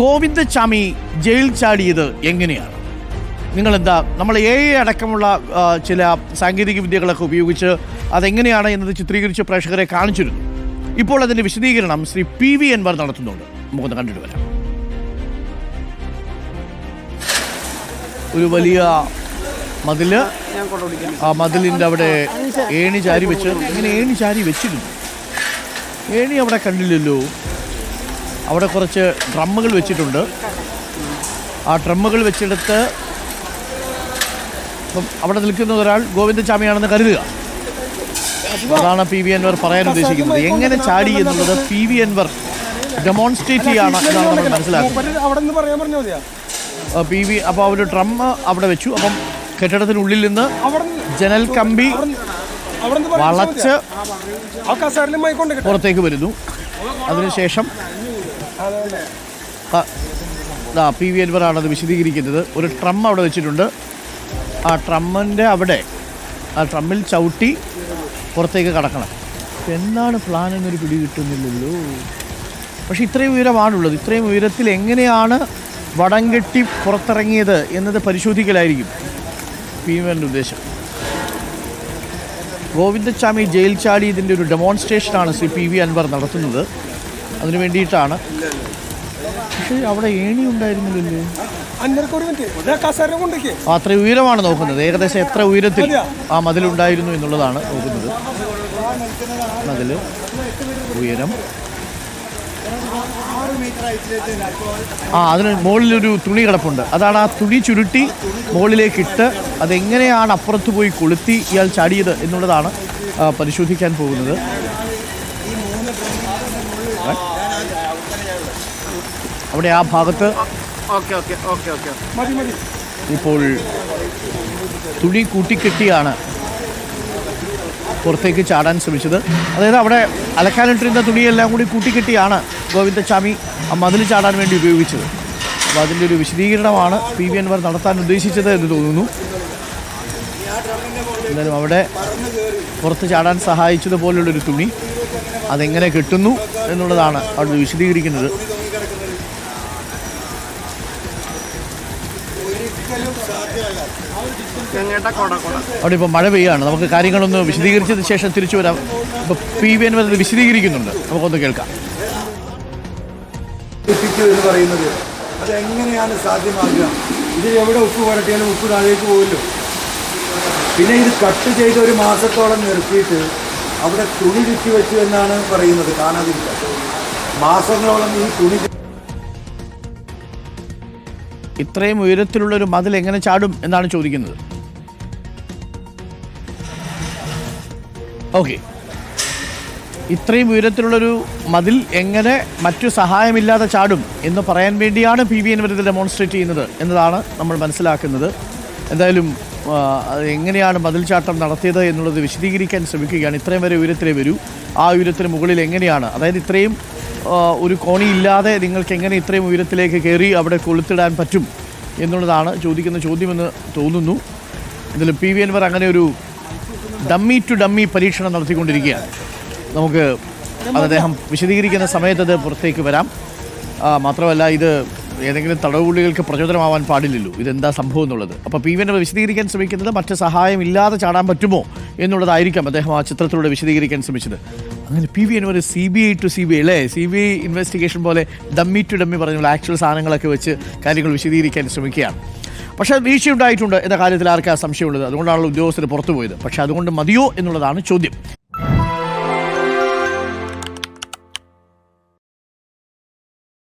Govindachami jail ചാടിയത് എങ്ങനെയാണ്? നിങ്ങൾ എന്താ നമ്മൾ എ ഐ അടക്കമുള്ള ചില സാങ്കേതിക വിദ്യകളൊക്കെ ഉപയോഗിച്ച് അതെങ്ങനെയാണ് എന്നത് ചിത്രീകരിച്ച് പ്രേക്ഷകരെ കാണിച്ചിരുന്നു. ഇപ്പോൾ അതിന്റെ വിശദീകരണം ശ്രീ പി വി എൻവർ നടത്തുന്നുണ്ട്. നമുക്കൊന്ന് കണ്ടിട്ട് വരാം ഒരു വലിയ മതിൽ ആ മതിലിന്റെ അവിടെ ഏണി ചാരി വെച്ച് ഇങ്ങനെ ഏണി ചാരി വെച്ചിരുന്നു? ഏണി അവിടെ കണ്ടില്ലല്ലോ. അവിടെ കുറച്ച് ഡ്രമ്മുകൾ വെച്ചിട്ടുണ്ട് ആ ഡ്രമ്മുകൾ വെച്ചെടുത്ത് ഇപ്പം അവിടെ നിൽക്കുന്ന ഒരാൾ ഗോവിന്ദസ്വാമിയാണെന്ന് കരുതുക അതാണ് പി വി അൻവർ പറയാൻ ഉദ്ദേശിക്കുന്നത് എങ്ങനെ ചാടി എന്നുള്ളത് പി വി അൻവർ ഡെമോൺസ്ട്രേറ്റ് ചെയ്യാണ് എന്നാണ് നമ്മൾ മനസ്സിലാക്കുന്നത് പി വി അപ്പോൾ അവർ ഡ്രം അവിടെ വെച്ചു അപ്പം കെട്ടിടത്തിനുള്ളിൽ നിന്ന് ജനൽ കമ്പി വളച്ച് പുറത്തേക്ക് വരുന്നു അതിനുശേഷം ആ, പി വി അൻവറാണ് വിശദീകരിക്കുന്നത്. ഒരു ട്രം അവിടെ വെച്ചിട്ടുണ്ട്. ആ ട്രമ്മിന്റെ അവിടെ ആ ട്രമ്മിൽ ചവിട്ടി പുറത്തേക്ക് കടക്കണം. എന്താണ് പ്ലാൻ എന്നൊരു പിടി കിട്ടുന്നില്ലല്ലോ. പക്ഷേ ഇത്രയും ഉയരമാണുള്ളത്. ഇത്രയും ഉയരത്തിൽ എങ്ങനെയാണ് വടം കെട്ടി പുറത്തിറങ്ങിയത് എന്നത് പരിശോധിക്കലായിരിക്കും പി വിന്റെ ഉദ്ദേശം. ഗോവിന്ദസ്വാമി ജയിൽ ചാടി ചാടിയതിന്റെ ഒരു ഡെമോൺസ്ട്രേഷനാണ് ശ്രീ പി വി അൻവർ നടത്തുന്നത്. അതിനു വേണ്ടിയിട്ടാണ്. പക്ഷേ അവിടെ ഏണി ഉണ്ടായിരുന്നില്ലല്ലേ? അത്ര ഉയരമാണ് നോക്കുന്നത്. ഏകദേശം എത്ര ഉയരത്തിൽ ആ മതിലുണ്ടായിരുന്നു എന്നുള്ളതാണ് നോക്കുന്നത്. മതിൽ ഉയരം. ആ അതിന് മുകളിലൊരു തുണി കിടപ്പുണ്ട്. അതാണ് ആ തുണി ചുരുട്ടി മുകളിലേക്ക് ഇട്ട് അതെങ്ങനെയാണ് അപ്പുറത്ത് പോയി കൊളുത്തി ഇയാൾ ചാടിയത് എന്നുള്ളതാണ് പരിശോധിക്കാൻ പോകുന്നത്. അവിടെ ആ ഭാഗത്ത് ഓക്കെ ഓക്കെ ഓക്കെ ഓക്കെ. മതി മതി. ഇപ്പോൾ തുണി കൂട്ടിക്കെട്ടിയാണ് പുറത്തേക്ക് ചാടാൻ ശ്രമിച്ചത്. അതായത് അവിടെ അലക്കാനിട്ടിരുന്ന തുണിയെല്ലാം കൂടി കൂട്ടിക്കെട്ടിയാണ് ഗോവിന്ദസ്വാമി ആ മതിൽ ചാടാൻ വേണ്ടി ഉപയോഗിച്ചത്. അപ്പോൾ അതിന്റെ ഒരു വിശദീകരണമാണ് പി വി അൻവർ നടത്താൻ ഉദ്ദേശിച്ചത് എന്ന് തോന്നുന്നു. എന്തായാലും അവിടെ പുറത്ത് ചാടാൻ സഹായിച്ചതുപോലുള്ളൊരു തുണി അതെങ്ങനെ കിട്ടുന്നു എന്നുള്ളതാണ് അവിടെ വിശദീകരിക്കുന്നത്. അവിടെ ഇപ്പോൾ മഴ പെയ്യാണ്. നമുക്ക് കാര്യങ്ങളൊന്ന് വിശദീകരിച്ചതിന് ശേഷം തിരിച്ചു വരാം. ഇപ്പോൾ പി വി എൻ വിശദീകരിക്കുന്നുണ്ട്. നമുക്കൊന്ന് കേൾക്കാം. എന്ന് പറയുന്നത് അതെങ്ങനെയാണ് സാധ്യമാകുക? ഇത് എവിടെ ഉപ്പ് പുരട്ടിയാലും ഉപ്പ് താഴേക്ക് പോകുമല്ലോ പിന്നെ ഇത് കട്ട് ചെയ്ത് ഒരു മാസത്തോളം നിർത്തിയിട്ട് അവിടെ തുണി ചുറ്റി വെച്ചു എന്നാണ് പറയുന്നത്. കാണാതിരിക്കാൻ മാസങ്ങളോളം ഈ തുണി ഇത്രയും ഉയരത്തിലുള്ള ഒരു മതിൽ എങ്ങനെ ചാടും എന്നാണ് ചോദിക്കുന്നത്. ഓക്കെ. ഇത്രയും ഉയരത്തിലുള്ളൊരു മതിൽ എങ്ങനെ മറ്റു സഹായമില്ലാതെ ചാടും എന്ന് പറയാൻ വേണ്ടിയാണ് പി വി എൻ വരുന്നത് ഡെമോൺസ്ട്രേറ്റ് ചെയ്യുന്നത് എന്നതാണ് നമ്മൾ മനസ്സിലാക്കുന്നത്. എന്തായാലും എങ്ങനെയാണ് മതിൽ ചാട്ടം നടത്തിയത് എന്നുള്ളത് വിശദീകരിക്കാൻ ശ്രമിക്കുകയാണ്. ഇത്രയും വരെ ഉയരത്തിലേ വരൂ. ആ ഉയരത്തിന് മുകളിൽ എങ്ങനെയാണ്? അതായത് ഇത്രയും ഒരു കോണിയില്ലാതെ നിങ്ങൾക്ക് എങ്ങനെ ഇത്രയും ഉയരത്തിലേക്ക് കയറി അവിടെ കൊളുത്തിടാൻ പറ്റും എന്നുള്ളതാണ് ചോദിക്കുന്ന ചോദ്യമെന്ന് തോന്നുന്നു. ഇതിൽ പി വി എൻവർ അങ്ങനെ ഒരു ഡമ്മി ടു ഡമ്മി പരീക്ഷണം നടത്തിക്കൊണ്ടിരിക്കുകയാണ്. നമുക്ക് അത് അദ്ദേഹം വിശദീകരിക്കുന്ന സമയത്ത് അത് പുറത്തേക്ക് വരാം. മാത്രമല്ല ഇത് ഏതെങ്കിലും തടവുള്ളികൾക്ക് പ്രചോദനമാവാൻ പാടില്ലല്ലോ. ഇതെന്താ സംഭവം എന്നുള്ളത്. അപ്പോൾ പി വിനെ വിശദീകരിക്കാൻ ശ്രമിക്കുന്നത് മറ്റ് സഹായം ഇല്ലാതെ ചാടാൻ പറ്റുമോ എന്നുള്ളതായിരിക്കാം അദ്ദേഹം ആ ചിത്രത്തിലൂടെ വിശദീകരിക്കാൻ ശ്രമിച്ചത്. അങ്ങനെ പി വി എന്നൊരു CBI B I to C B I അല്ലേ? സി ബി ഐ ഇൻവെസ്റ്റിഗേഷൻ പോലെ ഡമ്മി ടു ഡമ്മി പറഞ്ഞുള്ള ആക്ച്വൽ സാധനങ്ങളൊക്കെ വെച്ച് കാര്യങ്ങൾ വിശദീകരിക്കാൻ ശ്രമിക്കുകയാണ്. പക്ഷേ വീഴ്ചയുണ്ടായിട്ടുണ്ട് എന്ന കാര്യത്തിൽ ആർക്കാ സംശയമുള്ളത്? അതുകൊണ്ടാണല്ലോ ഉദ്യോഗസ്ഥർ പുറത്തുപോയത്. പക്ഷേ അതുകൊണ്ട് മതിയോ എന്നുള്ളതാണ് ചോദ്യം.